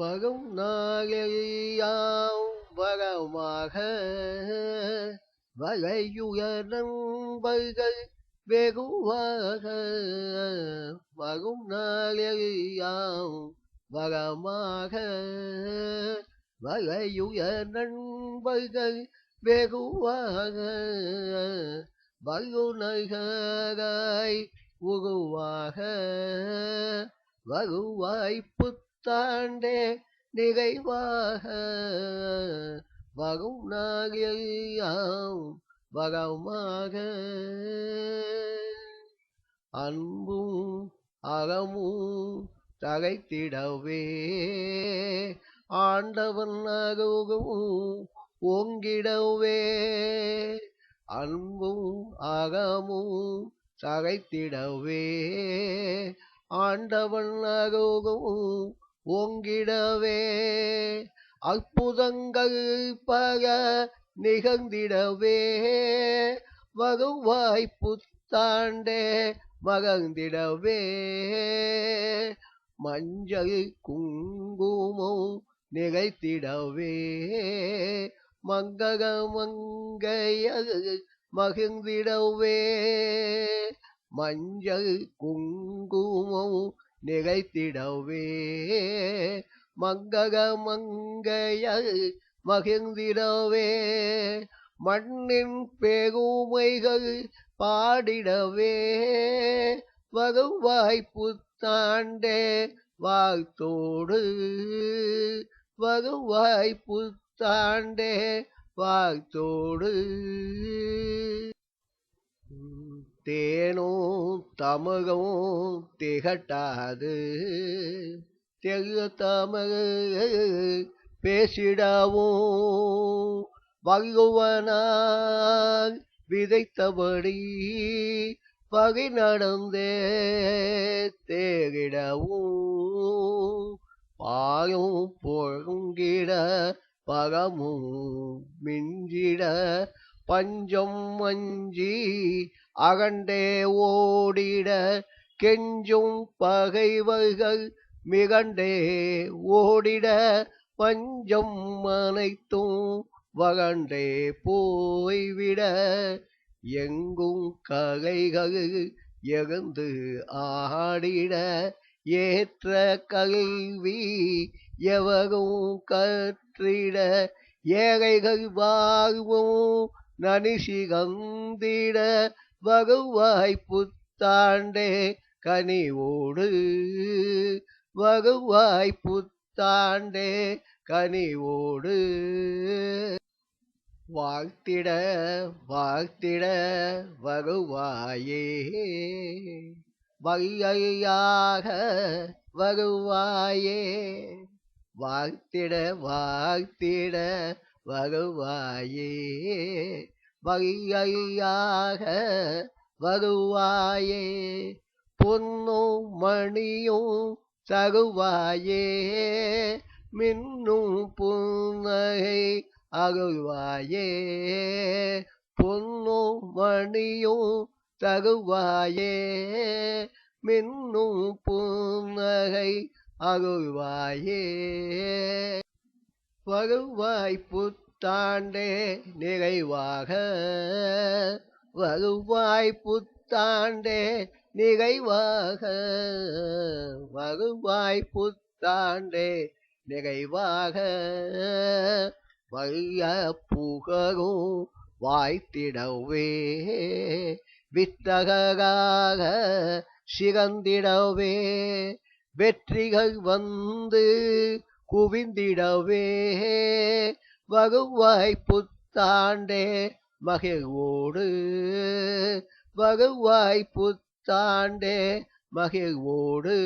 வரும் நாளையாம் வரமாக வகையுயரம் வெகுவாக வரும் நாளையாம் வரமாக வகையுயர் நண்பர்கள் வெகுவாக வல்லுநர்களாய் உருவாக வருவாய்ப்பு புத்தாண்டே நிறைவாக வரும் நாளையாம் வரமாக அன்பும் அறமும் தகைத்திடவே ஆண்டவன் அருகும் ஓங்கிடவே. அன்பும் அகமும் தகைத்திடவே ஆண்டவன் அருகும் ஓங்கிடவே அற்புதங்கள் பல நிகழ்ந்திடவே. வருவாய் புத்தாண்டே மகந்திடவே மஞ்சள் குங்குமம் நிகழ்த்திடவே. மங்கக மங்கையர் மகிழ்ந்திடவே. மஞ்சள் குங்குமம் நிகழ்த்திடவே மங்கக மங்கைய மகிழ்ந்திடவே. மண்ணின் பெருமைகள் பாடிடவே. வருவாய் புத்தாண்டே வாழ்த்தோடு. வருவாய் புத்தாண்டே வாழ்த்தோடு. தேனோ தமிழும் திகட்டாது. தெரு தமிழ் பேசிடவும். வல்லுவனால் விதைத்தபடி பகை நடந்தே தேகிடவும் பாயும் பொருங்கிட பகமும் மிஞ்சிட பஞ்சம் மஞ்சி அகண்டே ஓடிட கெஞ்சும் பகைவர்கள் மிகண்டே ஓடிட பஞ்சம் அனைத்தும் வகண்டே போய்விட. எங்கும் ககைகள் எகந்து ஆடிட ஏற்ற கல்வி எவரும் கற்றிட ஏழைகள் வாழ்வும் நனிசிகந்திட வகுவாய் புத்தாண்டே கனிவோடு. வகுவாய் புத்தாண்டே கனிவோடு. வாழ்த்திட வாழ்த்திட வகுவாயே. வகையாக வகுவாயே. வாழ்த்திட வாழ்த்திட வகுவாயே. வையாக வருவாயே பொன்னும் மணியும் தருவாயே மின்னும் புன்னகை அருள்வாயே பொன்னும் மணியும் தருவாயே மின்னும் புன்னகை அருள்வாயே. வருவாய் புத்த புத்தாண்டே நிறைவாக வருவாய் புத்தாண்டே நிறைவாக வருவாய் புத்தாண்டே நிறைவாக வைய புகழும் வாய்த்திடவே வித்தகராக சிறந்திடவே வெற்றிகள் வந்து குவிந்திடவே வகுவாய் புத்தாண்டே மகிழ்வோடு. வகுவாய் புத்தாண்டே மகிழ்வோடு.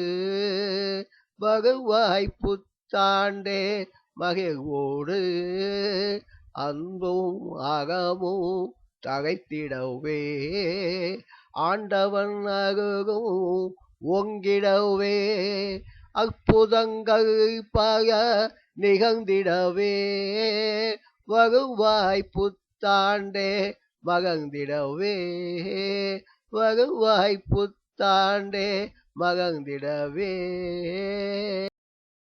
வகுவாய் புத்தாண்டே மகிழ்வோடு. அன்பும் அகமும் தகைத்திடவே. ஆண்டவன் அருகும் ஒங்கிடவே அற்புதங்கள் பல நிகழ்ந்திடவே வருவாய் புத்தாண்டே மகந்திடவே வருவாய் புத்தாண்டே மகந்திடவே